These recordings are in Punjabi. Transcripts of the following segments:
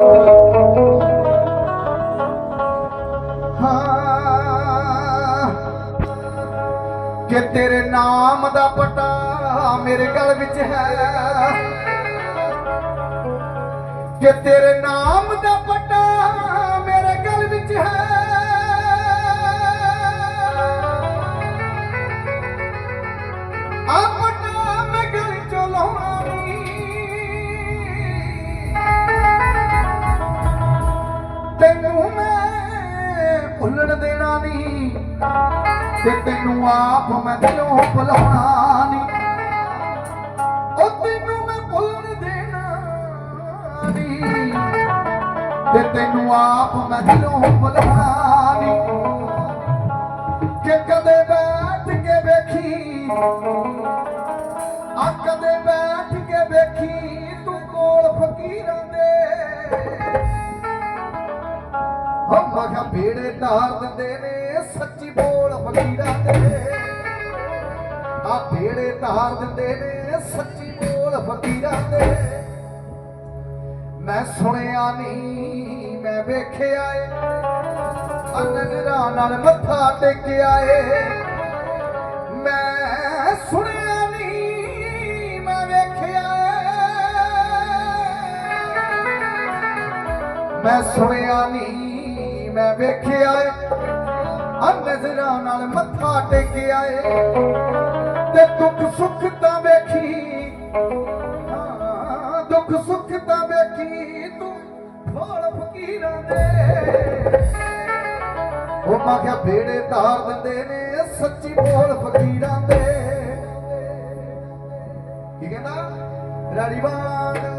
ਕਿ ਤੇਰੇ ਨਾਮ ਦਾ ਪਟਾ ਮੇਰੇ ਗਲ ਵਿੱਚ ਹੈ। ਕਿ ਤੇਰੇ ਨਾਮ ਦਾ ਤੇ ਤੈਨੂੰ ਆਪ ਮੈਂ ਦਿਲੋਂ ਭੁਲਾਉਣਾ ਨਹੀਂ ਉਹ ਤੈਨੂੰ ਮੈਂ ਭੁੱਲਣ ਦੇਣਾ ਨਹੀਂ ਤੇ ਤੈਨੂੰ ਆਪ ਮੈਂ ਦਿਲੋਂ ਭੁਲਾਉਣਾ ਨਹੀਂ ਕਿ ਕਦੇ ਬੈਠ ਕੇ ਵੇਖੀ, ਆ ਕਦੇ ਬੈਠ ਕੇ ਵੇਖੀ, ਤੂੰ ਕੋਲ ਫਕੀਰਾਂ ਦੇ ਹੋ ਮਗਾ ਬੇੜੇ ਧਾਰ ਦਿੰਦੇ ਨੇ, ਸੱਚੀ ਬੋਲ ਫਕੀਰਾਂ ਦੇ ਆ ਬੇੜੇ ਧਾਰ ਦਿੰਦੇ ਨੇ, ਸੱਚੀ ਬੋਲ ਫਕੀਰਾਂ ਦੇ ਮੈਂ ਸੁਣਿਆ ਨਹੀਂ, ਮੈਂ ਵੇਖਿਆ ਏ। ਆ ਨਾਲ ਮੱਥਾ ਟੇਕਿਆ ਏ। ਮੈਂ ਸੁਣਿਆ ਨਹੀਂ, ਮੈਂ ਵੇਖਿਆ ਮੈਂ ਸੁਣਿਆ ਨਹੀਂ ਮੈਂ ਵੇਖਿਆ ਏ ਆ ਨਜ਼ਰਾਂ ਨਾਲ ਮੱਥਾ ਟੇਕਿਆ ਏ। ਤੇ ਦੁੱਖ ਸੁੱਖ ਤਾਂ ਵੇਖੀ ਦੁੱਖ ਸੁੱਖ ਤਾਂ ਵੇਖੀ ਤੂੰ ਫੋਲ ਫਕੀਰਾਂ ਦੇ। ਉਹ ਮੈਂ ਕਿਹਾ ਬੇੜੇ ਧਾਰ ਦਿੰਦੇ ਨੇ, ਸੱਚੀ ਬੋਲ ਫਕੀਰਾਂ ਦੇ। ਕੀ ਕਹਿੰਦਾ? ਰਾੜੀਵਾਨ ਆਓ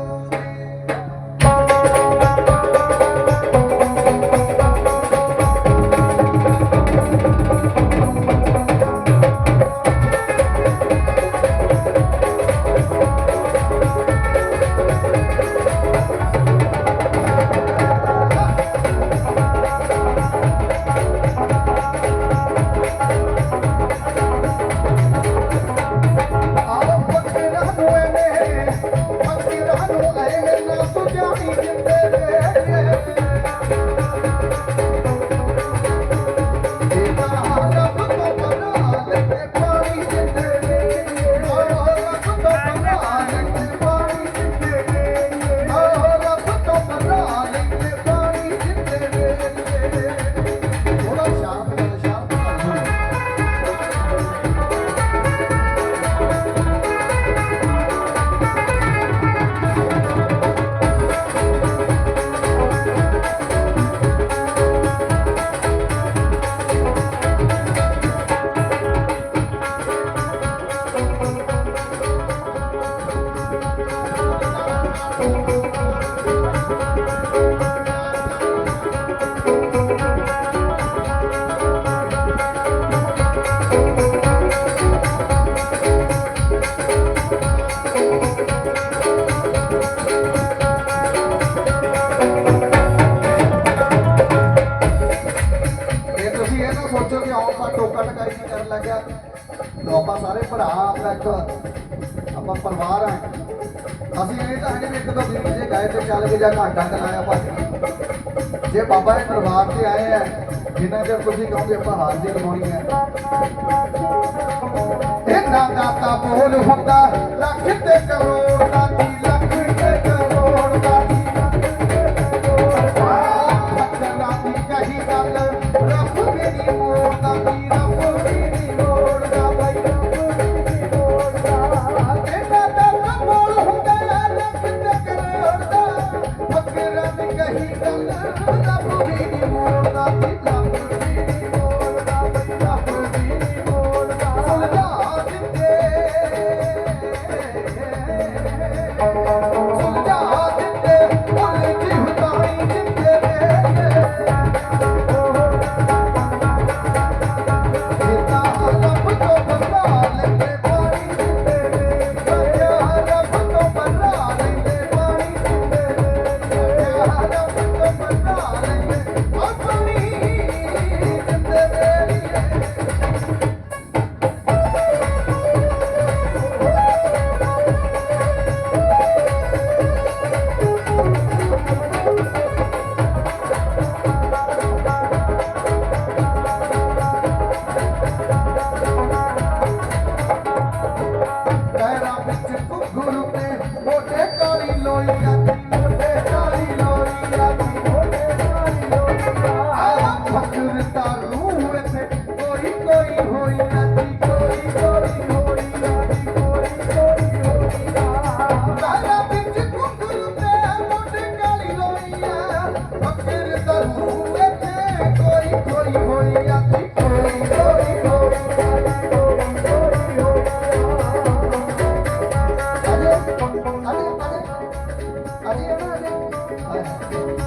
ਆਪਾਂ ਟੋਕਾ ਟਕਾਈ ਕਰਨ ਲੱਗਿਆ ਲੋ ਆਪਾਂ ਸਾਰੇ ਭਰਾ, ਆਪਣਾ ਇੱਕ, ਆਪਾਂ ਪਰਿਵਾਰ ਆ। ਅਸੀਂ ਇਹ ਤਾਂ ਨਹੀਂ ਇੱਕ ਦੋ ਦਿਨ ਜੇ ਗਏ ਤੇ ਚੱਲ ਗਏ ਜਾਂ ਘਾਟਾ ਕਰਾਇਆ ਭਾਜੀ। ਜੇ ਬਾਬਾ ਦੇ ਪਰਿਵਾਰ ਤੇ ਆਏ ਆ, ਜਿੰਨਾ ਚਿਰ ਤੁਸੀਂ ਕਹੋਗੇ ਆਪਾਂ ਹਾਜ਼ਰੀ ਲਗਾਉਣੀ ਹੈ ਇਹਨਾਂ ਦਾ ਤਾਂ ਬੋਲ ਹੁੰਦਾ, ਲੱਖ ਤੇ ਕਰੋੜ ਦਾ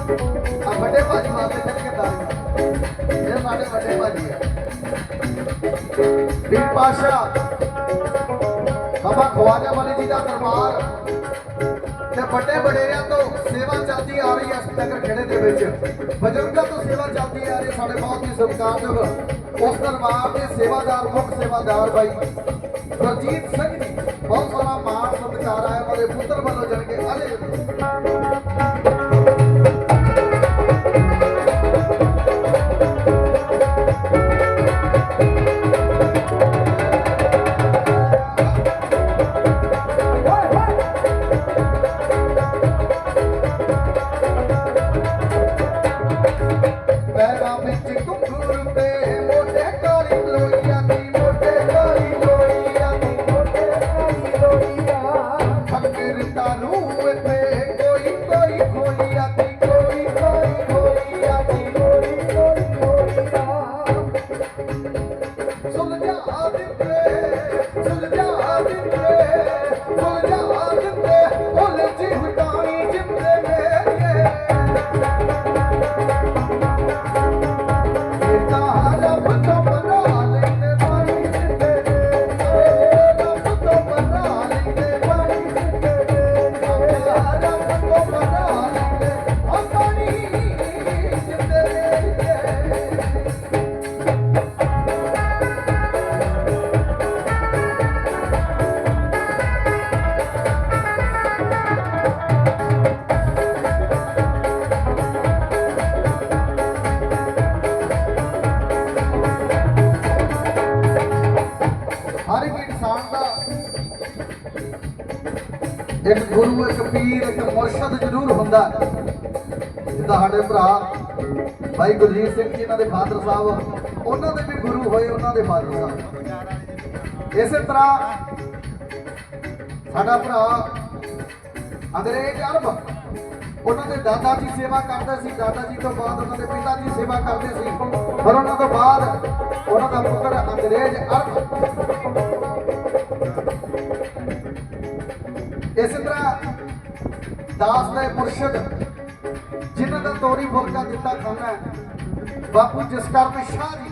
ਆ ਵੱਡੇ ਭਾਜੀ ਵਾਸਤੇ ਚੱਲ ਕੇ ਦਾੜੀ ਇਹ ਸਾਡੇ ਵੱਡੇ ਭਾਜੀ ਆ। ਵੀਰ ਪਾਸ਼ਾ ਬਾਬਾ ਖਵਾਜਾ ਵਾਲੇ ਜੀ ਦਾ ਦਰਬਾਰ। ਤੇ ਵੱਡੇ ਵਡੇਰਿਆਂ ਤੋਂ ਸੇਵਾ ਚੱਲਦੀ ਆ ਰਹੀ ਹੈ ਇਸ ਨਗਰ ਖੇੜੇ ਦੇ ਵਿੱਚ। ਬਜ਼ੁਰਗਾਂ ਤੋਂ ਸੇਵਾ ਚੱਲਦੀ ਆ ਰਹੀ ਹੈ ਸਾਡੇ ਬਹੁਤ ਹੀ ਸਤਿਕਾਰਯੋਗ ਉਸ ਦਰਬਾਰ ਦੇ ਸੇਵਾਦਾਰ, ਮੁੱਖ ਸੇਵਾਦਾਰ ਬਾਈ ਗੁਰਜੀਤ ਸਿੰਘ ਜੀ। ਬਹੁਤ ਸਾਰਾ ਮਾਣ ਸਤਿਕਾਰ ਆਇਆ, ਉਹਦੇ ਪੁੱਤਰ ਵੱਲੋਂ ਜਨ ਕੇ ਅਰੇ ਪੈਰਾਂ ਇੱਕ ਗੁਰੂ ਇੱਕ ਪੀਰ, ਇੱਕ ਮੁਰਸ਼ਦ ਜ਼ਰੂਰ ਹੁੰਦਾ ਜਿੱਦਾਂ ਸਾਡੇ ਭਰਾ ਭਾਈ ਗੁਰਜੀਤ ਸਿੰਘ ਜੀ, ਇਹਨਾਂ ਦੇ ਫਾਦਰ ਸਾਹਿਬ, ਉਹਨਾਂ ਦੇ ਵੀ ਗੁਰੂ ਹੋਏ, ਉਹਨਾਂ ਦੇ ਫਾਦਰ ਸਾਹਿਬ। ਇਸੇ ਤਰ੍ਹਾਂ ਸਾਡਾ ਭਰਾ ਅੰਗਰੇਜ਼ ਅਰਬ, ਉਹਨਾਂ ਦੇ ਦਾਦਾ ਜੀ ਸੇਵਾ ਕਰਦੇ ਸੀ, ਦਾਦਾ ਜੀ ਤੋਂ ਬਾਅਦ ਉਹਨਾਂ ਦੇ ਪਿਤਾ ਜੀ ਸੇਵਾ ਕਰਦੇ ਸੀ। ਪਰ ਉਹਨਾਂ ਤੋਂ ਬਾਅਦ ਉਹਨਾਂ ਦਾ ਪੁੱਤਰ ਅੰਗਰੇਜ਼ ਅਰਬ ਦਾਸ ਦੇ ਮੁਰਸ਼ਿਦ, ਜਿਨ੍ਹਾਂ ਦਾ ਤੋਰੀ ਫੁਲਕਾ ਦਿੱਤਾ ਖਾਨਾ ਹੈ, ਬਾਪੂ ਜਸਕਰਨ ਸ਼ਾਹ ਜੀ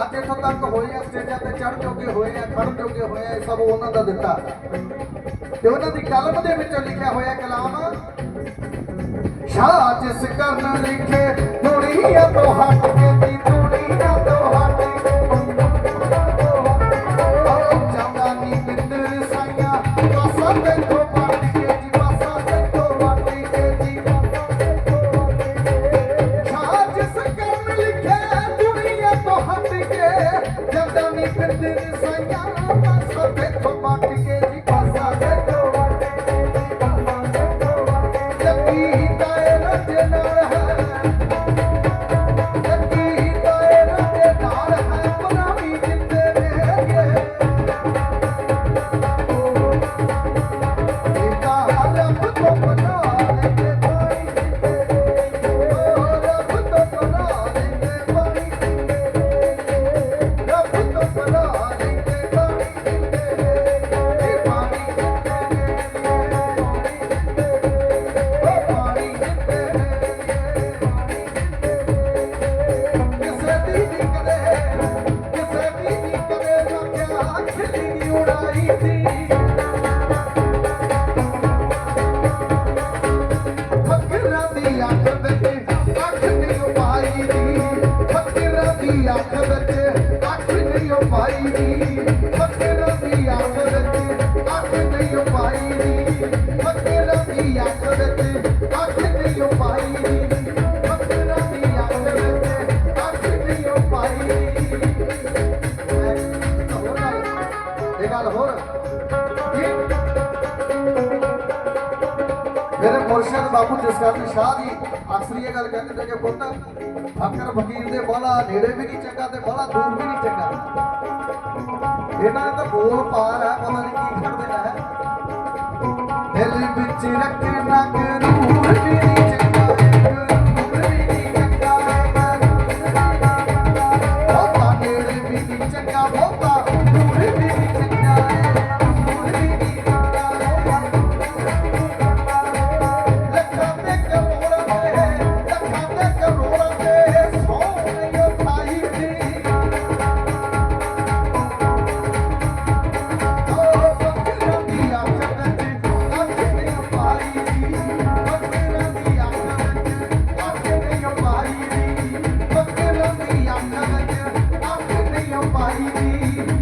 ਅੱਜ ਇੱਥੋਂ ਤੱਕ ਹੋਏ ਆ, ਸਟੇਜਾਂ ਤੇ ਚੜ ਜੋਗੇ ਹੋਏ ਆ ਖੜ ਜੋਗੇ ਹੋਏ ਆ, ਇਹ ਸਭ ਉਹਨਾਂ ਦਾ ਦਿੱਤਾ। ਤੇ ਉਹਨਾਂ ਦੀ ਕਲਮ ਦੇ ਵਿੱਚੋਂ ਲਿਖਿਆ ਹੋਇਆ ਕਲਾਮ, ਸ਼ਾਹ ਜਿਸ ਕਰਨ ਲਿਖੇ ਦੁਨੀਆ ਤੋਂ ਹਟ ਕੇ ਮੁਰਸ਼ਦ ਬਾਬੂ ਜਸਕਰਨ ਸ਼ਾਹ ਜੀ, ਅਕਸਰ ਇਹ ਗੱਲ ਕਹਿੰਦੇ ਕਿ ਪੁੱਤ, ਫਕਰ ਫਕੀਰ ਦੇ ਬਾਲਾ ਨੇੜੇ ਵੀ ਨਹੀਂ ਚੰਗਾ ਤੇ ਬਾਲਾ ਦੂਰ ਵੀ ਨਹੀਂ ਚੰਗਾ। ਇਹਨਾਂ ਨੇ ਤਾਂ ਬੋਲ ਪਾਰ ਹੈ ਪਤਾ ਨਹੀਂ ਕੀ ਕਰਦੇ ਨੇ ਦਿਲ ਵਿੱਚ ਰੱਖਣਾ ਕਰ Thank you.